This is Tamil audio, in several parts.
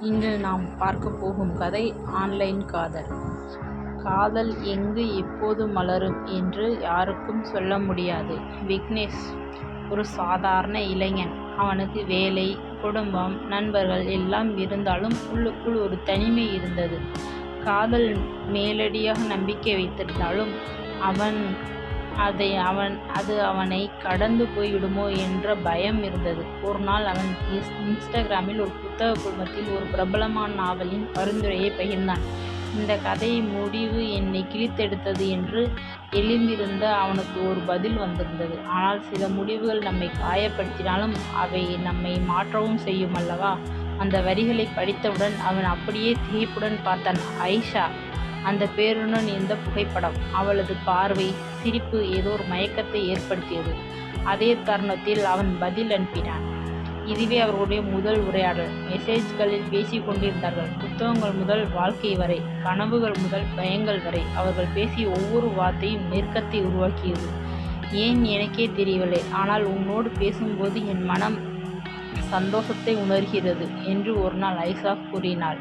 இன்று நாம் பார்க்க போகும் கதை ஆன்லைன் காதல். காதல் எங்கு எப்போது மலரும் என்று யாருக்கும் சொல்ல முடியாது. விக்னேஷ் ஒரு சாதாரண இளைஞன். அவனுக்கு வேலை, குடும்பம், நண்பர்கள் எல்லாம் இருந்தாலும் உள்ளுக்குள் ஒரு தனிமை இருந்தது. காதல் மேலடியாக நம்பிக்கை வைத்திருந்தாலும் அவன் அதை அவன் அது அவனை கடந்து போய்விடுமோ என்ற பயம் இருந்தது. ஒரு நாள் அவன் இன்ஸ்டாகிராமில் ஒரு புத்தக குழுமத்தில் ஒரு பிரபலமான நாவலின் பரிந்துரையை பகிர்ந்தான். இந்த கதையின் முடிவு என்னை கிழித்தெடுத்தது என்று எழுந்திருந்த அவனுக்கு ஒரு பதில் வந்திருந்தது. ஆனால் சில முடிவுகள் நம்மை காயப்படுத்தினாலும் அவை நம்மை மாற்றவும் செய்யும் அல்லவா அந்த வரிகளை படித்தவுடன் அவன் அப்படியே திகைப்புடன் பார்த்தான். ஐஷா அந்த பேருடன் இருந்த புகைப்படம். அவளது பார்வை, சிரிப்பு ஏதோ ஒரு மயக்கத்தை ஏற்படுத்தியது. அதே தருணத்தில் அவன் பதில் அனுப்பினான். இதுவே அவர்களுடைய முதல் உரையாடல். மெசேஜ்களில் பேசி கொண்டிருந்தார்கள். புத்தகங்கள் முதல் வாழ்க்கை வரை, கனவுகள் முதல் பயங்கள் வரை அவர்கள் பேசிய ஒவ்வொரு வார்த்தையும் நெருக்கத்தை உருவாக்கியது. ஏன் எனக்கே தெரியவில்லை. ஆனால் உன்னோடு பேசும்போது என் மனம் சந்தோஷத்தை உணர்கிறது என்று ஒரு நாள் ஐசாக் கூறினாள்.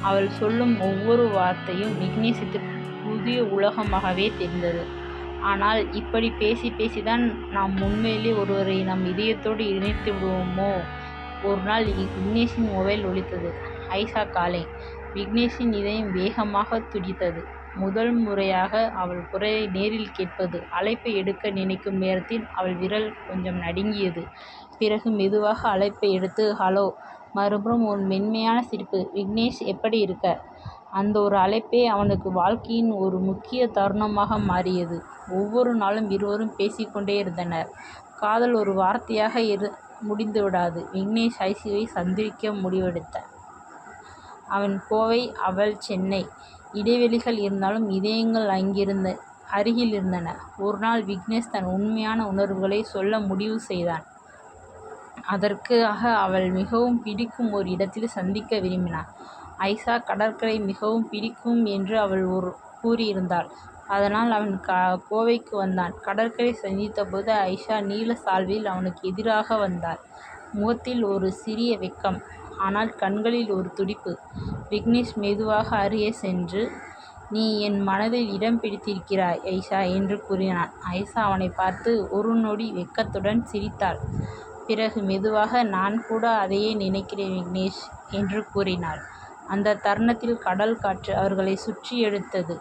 அவள் சொல்லும் ஒவ்வொரு வார்த்தையும் விக்னேஷுக்கு புதிய உலகமாகவே தெரிந்தது. ஆனால் இப்படி பேசி பேசிதான் நாம் உண்மையிலே ஒருவரை நம் இதயத்தோடு இணைத்து விடுவோமோ ஒரு நாள் விக்னேஷின் மொபைல் ஒழித்தது ஐசா காலை விக்னேஷின் இதயம் வேகமாக துடித்தது. முதல் முறையாக அவள் குரலை நேரில் கேட்பது. அழைப்பை எடுக்க நினைக்கும் நேரத்தில் அவள் விரல் கொஞ்சம் நடுங்கியது. பிறகு மெதுவாக அழைப்பை எடுத்து ஹலோ. மறுபுறம் ஒரு மென்மையான சிரிப்பு. விக்னேஷ் எப்படி இருக்க? அந்த ஒரு அழைப்பே அவனுக்கு வாழ்க்கையின் ஒரு முக்கிய தருணமாக மாறியது. ஒவ்வொரு நாளும் இருவரும் பேசிக்கொண்டே இருந்தனர் காதல் ஒரு வார்த்தையாக இரு முடிந்துவிடாது. விக்னேஷ் ஐசியை சந்திக்க முடிவெடுத்தான். அவன் கோவை அவள் சென்னை. இடைவெளிகள் இருந்தாலும் இதயங்கள் அங்கிருந்த அருகில் இருந்தன. ஒரு நாள் விக்னேஷ் தன் உண்மையான உணர்வுகளை சொல்ல முடிவு செய்தான். அதற்காக அவள் மிகவும் பிடிக்கும் ஓர் இடத்தில் சந்திக்க விரும்பினாள் அயீஷா கடற்கரை மிகவும் பிடிக்கும் என்று அவள் கூறியிருந்தாள். அதனால் அவன் கோவைக்கு வந்தான். கடற்கரை சந்தித்தபோது அயீஷா நீல சால்வையில் அவனுக்கு எதிராக வந்தாள். முகத்தில் ஒரு சிறிய வெட்கம். ஆனால் கண்களில் ஒரு துடிப்பு. விக்னேஷ் மெதுவாக அருகே சென்று நீ என் மனதில் இடம் பிடித்திருக்கிறாய் அயீஷா என்று கூறினான். அயீஷா அவனைப் பார்த்து ஒரு நொடி வெட்கத்துடன் சிரித்தாள். பிறகு மெதுவாக நான் கூட அதையே நினைக்கிறேன் விக்னேஷ் என்று கூறினாள். அந்த தருணத்தில் கடல் காற்று அவர்களை சுற்றி எடுத்தது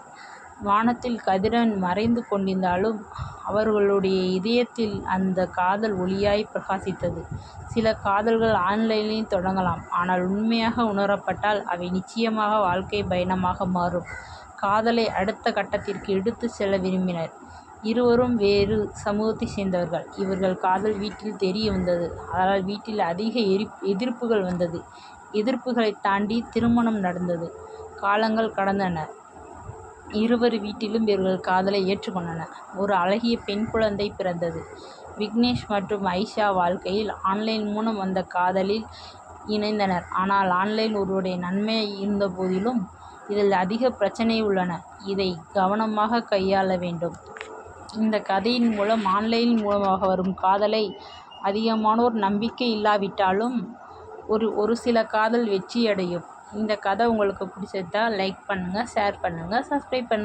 வானத்தில் கதிரவன் மறைந்து கொண்டிருந்தாலும் அவர்களுடைய இதயத்தில் அந்த காதல் ஒளியாய் பிரகாசித்தது. சில காதல்கள் ஆன்லைனில் தொடங்கலாம். ஆனால் உண்மையாக உணரப்பட்டால் அவை நிச்சயமாக வாழ்க்கை பயணமாக மாறும். காதலை அடுத்த கட்டத்திற்கு எடுத்துச் செல்ல விரும்பினர். இருவரும் வேறு சமூகத்தைச் சேர்ந்தவர்கள். இவர்கள் காதல் வீட்டில் தெரிய வந்தது ஆனால் வீட்டில் அதிக எதிர்ப்புகள் வந்தது. எதிர்ப்புகளைத் தாண்டி திருமணம் நடந்தது. காலங்கள் கடந்தன. இருவர் வீட்டிலும் இவர்கள் காதலை ஏற்றுக் கொண்டனர். ஒரு அழகிய பெண் குழந்தை பிறந்தது. விக்னேஷ் மற்றும் ஆயிஷா வாழ்க்கையில் ஆன்லைன் மூலம் வந்த காதலில் இணைந்தனர். ஆனால் ஆன்லைன் ஒருவகை நன்மை இருந்தபோதிலும் இதில் அதிக பிரச்னைகள் உள்ளன. இதை கவனமாக கையாள வேண்டும். இந்த கதையின் மூலம் ஆன்லைன் மூலமாக வரும் காதலை அதிகமானோர் நம்பிக்கை இல்லாவிட்டாலும் ஒரு ஒரு சில காதல் வெற்றியடையும். இந்த கதை உங்களுக்கு பிடிச்சிருந்தா லைக் பண்ணுங்கள் ஷேர் பண்ணுங்கள் சப்ஸ்கிரைப் பண்ணுங்கள்